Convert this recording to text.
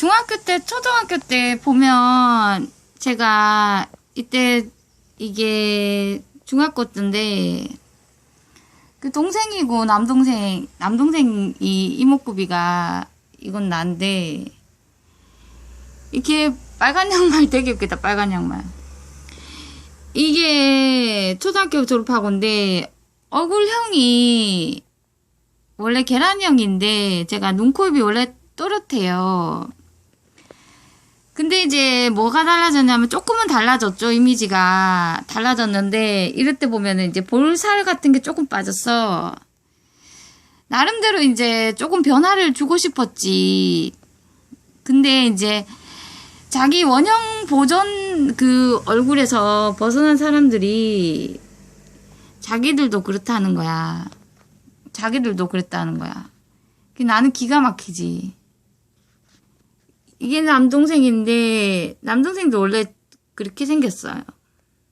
중학교 때, 초등학교 때 보면 제가 이때 이게 중학교 때인데 그 동생이고 남동생, 남동생이 이목구비가 이건 난데 이렇게 빨간 양말 되게 웃겠다, 빨간 양말. 이게 초등학교 졸업하고인데 얼굴형이 원래 계란형인데 제가 눈코입이 원래 또렷해요. 근데 이제 뭐가 달라졌냐면 조금은 달라졌죠 이미지가 달라졌는데 이럴 때 보면은 이제 볼살 같은 게 조금 빠졌어. 나름대로 이제 조금 변화를 주고 싶었지. 근데 이제 자기 원형 보존 그 얼굴에서 벗어난 사람들이 자기들도 그렇다는 거야. 자기들도 그랬다는 거야. 그 나는 기가 막히지. 이게 남동생인데 남동생도 원래 그렇게 생겼어요.